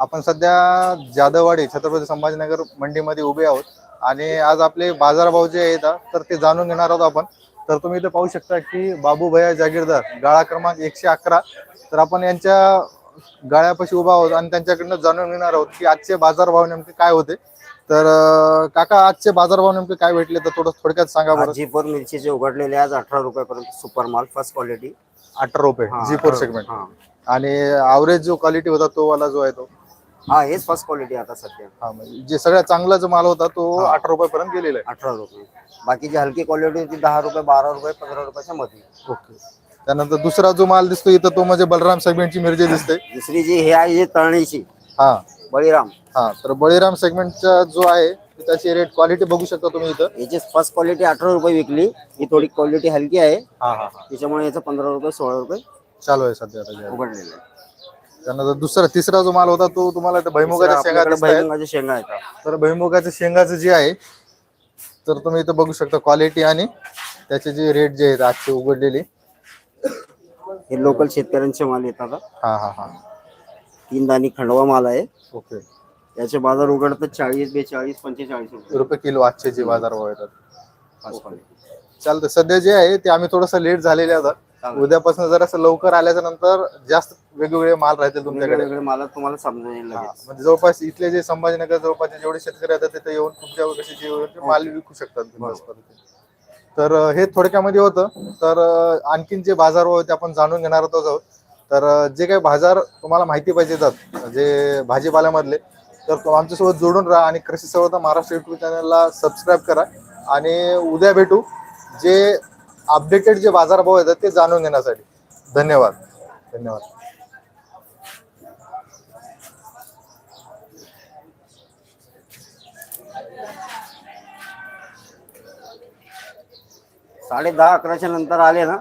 आपण सध्या जाधववाडी छत्रपती संभाजीनगर मंडीमध्ये उभे आहोत. आणि आज आपले बाजारभाव जे आहेत तर ते जाणून घेणार आहोत आपण. तर तुम्ही इथे पाहू शकता की बाबू भैया जागीरदार गाळा क्रमांक एकशे अकरा. तर आपण यांच्या गाळ्यापाशी उभा आहोत आणि त्यांच्याकडनं जाणून घेणार आहोत की आजचे बाजारभाव नेमके काय होते. तर काका आजचे बाजारभाव नेमके काय भेटले तर थोडं थोडक्यात सांगा बरं. जीपर मिरचीचे उघडलेले आज अठरा रुपयापर्यंत सुपर माल फर्स्ट क्वालिटी अठरा रुपये जी फोर सेगमेंट आणि ॲव्हरेज जो क्वालिटी होता तो वाला जो आहे तो? हा हेच फर्स्ट क्वालिटी आता सध्या. हा म्हणजे जे सगळ्यात चांगला जो माल होता तो हा. अठरा रुपयापर्यंत गेलेला आहे. अठरा रुपये. बाकीची हलकी क्वालिटी होती दहा रुपये बारा रुपये पंधरा रुपयाच्या मध्ये. ओके. त्यानंतर दुसरा जो माल दिसतो इथं तो म्हणजे बलराम सेगमेंटची मिरची दिसते. दुसरी जी हे आहे जी तळणीची. हा. बळीराम. हा तर बळीराम सेगमेंटचा जो आहे त्याची रेट क्वालिटी बघू शकता तुम्ही इथं. याची फर्स्ट क्वालिटी अठरा रुपये विकली. ही थोडी क्वालिटी हलकी आहे. हा हा हा. त्याच्यामुळे याचं पंधरा रुपये सोळा रुपये चालू आहे सध्या आता. उघडलेलं आहे. त्यानंतर दुसरा तिसरा जो माल होता तो तुम्हाला इथं भैमुगाच्या शेंगा आपल्याकडे दिसतायत. भुईमुगाच्या शेंगा येतात तर भैमुगाच्या शेंगाचं जे आहे तर तुम्ही इथं बघू शकता क्वालिटी आणि त्याचे जे रेट जे आहेत आजचे उघडलेले. हे लोकल शेतकऱ्यांचे माल येतात हा हा हा. तीन दाणी खंडवा माल आहे. ओके. याचे बाजार उघडतात चाळीस बेचाळीस पंचेचाळीस रुपये. रुपये किलो आजचे जे बाजारभाव येतात चालतं सध्या जे आहे ते आम्ही थोडंसं लेट झालेले आता उद्यापासून जरासं लवकर आल्याच्यानंतर जास्त वेगवेगळे माल राहतील तुमच्याकडे. वेगवेगळे माल तुम्हाला समजून येईल हा, लगेच. म्हणजे जवळपास इथले जे संभाजीनगर जवळपास जेवढे शेतकरी आहेत तिथे येऊन तुमच्या कशी जे ते माल विकू शकतात बिनधास्त पद्धतीने. तर अं, हे थोडक्यामध्ये होतं. तर अं, आणखीन जे बाजार होते आपण जाणून घेणार होतो आहोत. तर अं, जे काही बाजार तुम्हाला माहिती पाहिजे येतात जे भाजीपाल्यामधले तर तो आमच्यासोबत जोडून राहा आणि कृषी संवर्धन महाराष्ट्र युट्यूब चॅनलला सबस्क्राईब करा. आणि उद्या भेटू. जे अपडेटेड जे बाजारभाव येतात ते जाणून घेण्यासाठी. धन्यवाद. धन्यवाद. साडे दहा अकराच्या नंतर आले ना?